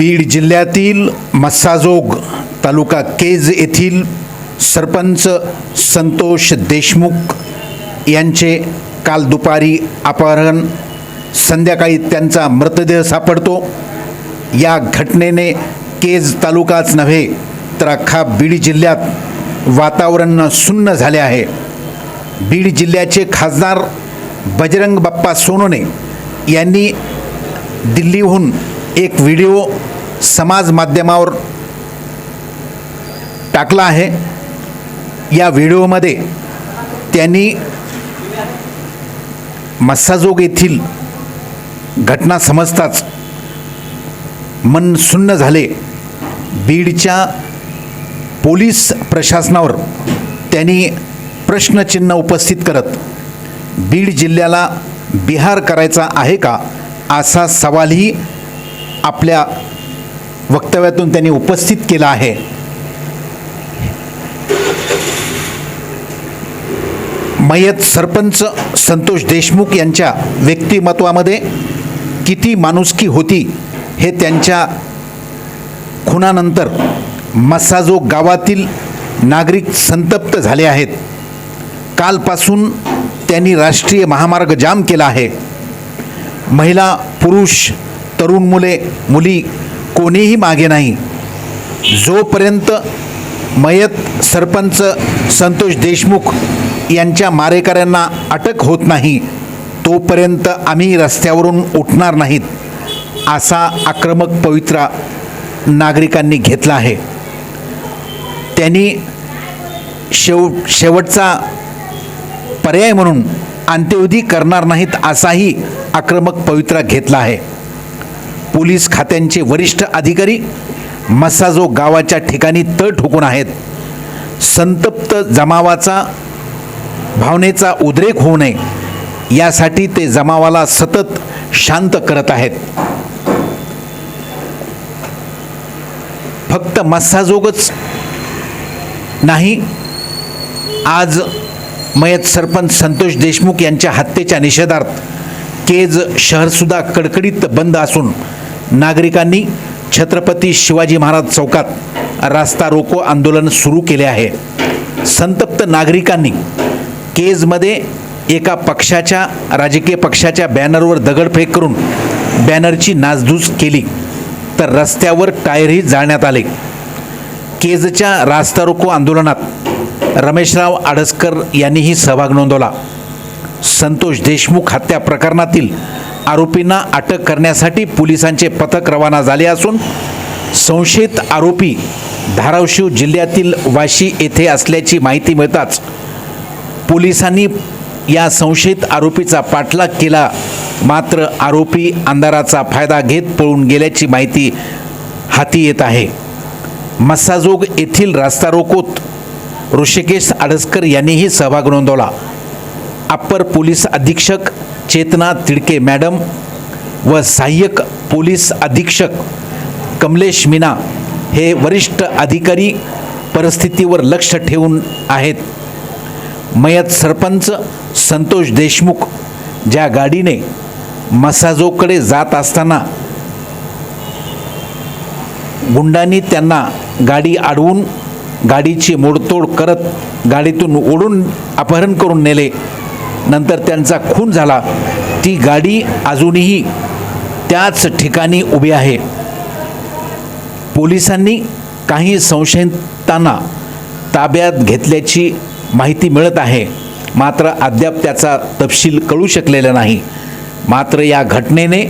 बीड जिल्ह्यातील मस्साजोग तालुका केज येथील सरपंच संतोष देशमुख यांचे काल दुपारी अपहरण संध्याकाळी त्यांचा मृतदेह सापडतो. या घटनेने केज तालुकाच नव्हे तर अख्खा बीड जिल्ह्यात वातावरण सुन्न झाले आहे. बीड जिल्ह्याचे खासदार बजरंग बाप्पा सोनोने यांनी दिल्लीहून एक व्हिडिओ समाज माध्यमावर टाकला आहे. या व्हिडिओमध्ये त्यांनी मस्साजोग येथील घटना समजताच मन सुन्न झाले. बीडच्या पोलीस प्रशासनावर त्यांनी प्रश्नचिन्ह उपस्थित करत बीड जिल्ह्याला बिहार करायचा आहे का? असा सवालही आपल्या वक्तव्यातून त्यांनी उपस्थित केला आहे. मयत सरपंच संतोष देशमुख यांच्या व्यक्तिमत्वामध्ये किती माणुसकी होती हे त्यांच्या खुनानंतर मसाजो गावातील नागरिक संतप्त झाले आहेत. कालपासून त्यांनी राष्ट्रीय महामार्ग जाम केला आहे. महिला पुरुष तरुण मुले मुली कोणीही मागे नाही. जोपर्यंत मयत सरपंच संतोष देशमुख यांच्या मारेकऱ्यांना अटक होत नाही तोपर्यंत आम्ही रस्त्यावरून उठणार नाहीत असा आक्रमक पवित्रा नागरिकांनी घेतला आहे. त्यांनी शेव शेवटचा पर्याय म्हणून अंत्यविधी करणार नाहीत असाही आक्रमक पवित्रा घेतला आहे. पोलीस खात्यांचे वरिष्ठ अधिकारी मसाजो गावाच्या ठिकाणी तळ ठोकून आहेत. संतप्त जमावाचा भावनेचा उद्रेक होऊ नये. यासाठी ते जमावाला सतत शांत करत आहेत. फक्त मस्साजोगच नाही आज मयत सरपंच संतोष देशमुख यांच्या हत्येच्या निषेधार्थ केज शहरसुद्धा कडकडीत बंद असून नागरिकांनी छत्रपती शिवाजी महाराज चौकात रास्ता रोको आंदोलन सुरू केले आहे. संतप्त नागरिकांनी केजमध्ये एका पक्षाच्या राजकीय पक्षाच्या बॅनरवर दगडफेक करून बॅनरची नासधूस केली तर रस्त्यावर टायरही जाळण्यात आले. केजच्या रास्ता रोको आंदोलनात रमेशराव आडसकर यांनीही सहभाग नोंदवला. संतोष देशमुख हत्या प्रकरणातील आरोपींना अटक करण्यासाठी पोलिसांचे पथक रवाना झाले असून संशयित आरोपी धाराशिव जिल्ह्यातील वाशी येथे असल्याची माहिती मिळताच पोलिसांनी या संशयित आरोपीचा पाठलाग केला. मात्र आरोपी अंधाराचा फायदा घेत पळून गेल्याची माहिती हाती येत आहे. मस्साजोग येथील रास्ता रोकोत ऋषिकेश आडसकर यांनीही सहभाग नोंदवला. अप्पर पोलीस अधीक्षक चेतना तिडके मॅडम व सहाय्यक पोलीस अधीक्षक कमलेश मीना हे वरिष्ठ अधिकारी परिस्थितीवर लक्ष ठेवून आहेत. मयत सरपंच संतोष देशमुख ज्या गाडीने मसाजोकडे जात असताना गुंडांनी त्यांना गाडी अडवून गाडीची मोडतोड करत गाडीतून ओढून अपहरण करून नेले. नंतर त्यांचा खून झाला. ती गाडी अजूनही त्याच ठिकाणी उभी आहे. पोलिसांनी काही संशयितांना ताब्यात घेतल्याची माहिती मिळत आहे. मात्र अद्याप त्याचा तपशील कळू शकलेला नाही. मात्र या घटनेने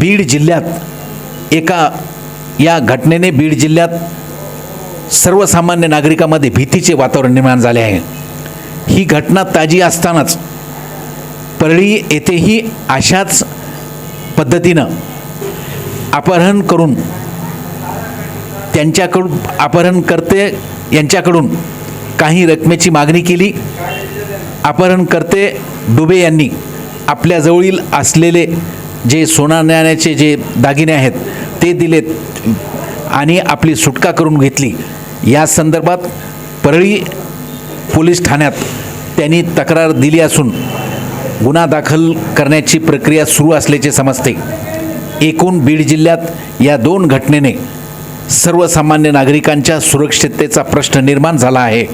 बीड जिल्ह्यात एका या घटनेने बीड जिल्ह्यात सर्वसामान्य नागरिकांमध्ये भीतीचे वातावरण निर्माण झाले आहे. ही घटना ताजी असतानाच परळी येथेही अशाच पद्धतीनं अपहरण करून त्यांच्याकडून अपहरणकर्ते यांच्याकडून काही रकमेची मागणी केली. अपहरणकर्ते डुबे यांनी आपल्याजवळील असलेले जे सोनानाण्याचे जे दागिने आहेत ते दिलेत आणि आपली सुटका करून घेतली. या संदर्भात परळी पोलीस ठाण्यात त्यांनी तक्रार दिली असून गुन्हा दाखल करण्याची प्रक्रिया सुरू असल्याचे समजते. एकूण बीड जिल्ह्यात या दोन घटनेने सर्वसामान्य नागरिकांच्या सुरक्षिततेचा प्रश्न निर्माण झाला आहे.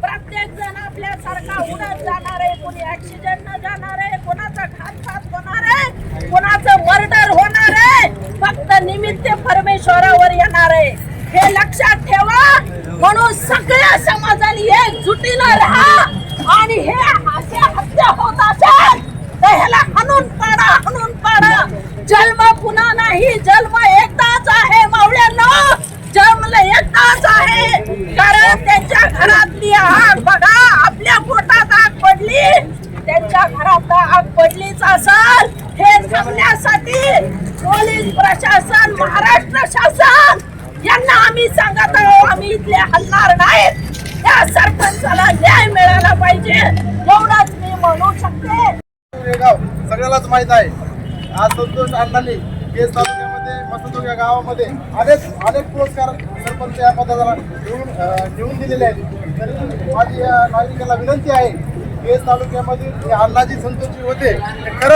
प्रत्येक जण आपल्यासारखा उडत जाणार आहे कोणी ऍक्सिडेंट न जाणार आहे. परमेश्वरावर येणार आहे. हे लक्षात ठेवा. म्हणून सगळ्या समाजाने एकजुटीनं राहा. आणि हे असे हत्या होत असेल तर ह्याला हणून पाडा हणून पाडा. जन्म पुन्हा नाही जन्म एकदाच आहे मावळ्यांना. जन्म एकदाच आहे. कारण त्यांच्या घरातली आग बघा आपल्या पोटात आग पडली. त्यांच्या घरात आग पडलीच असल. थांबण्यासाठी पोलीस प्रशासन महाराष्ट्र शासन यांना आम्ही सांगत आहोत आम्ही इथले हलणार नाहीत. या सरपंचाला न्याय मिळाला पाहिजे एवढंच मी म्हणू शकते. सगळ्यालाच माहीत आहे. आज संतोष अण्णांनी केस तालुक्यामध्ये मसदूर या गावामध्ये अनेक अनेक पुरस्कार सरपंच या पदाला घेऊन घेऊन दिलेले आहेत. तरी माझी या विनंती आहे केस तालुक्यामध्ये जे अण्णाजी संतोषजी होते ते खरं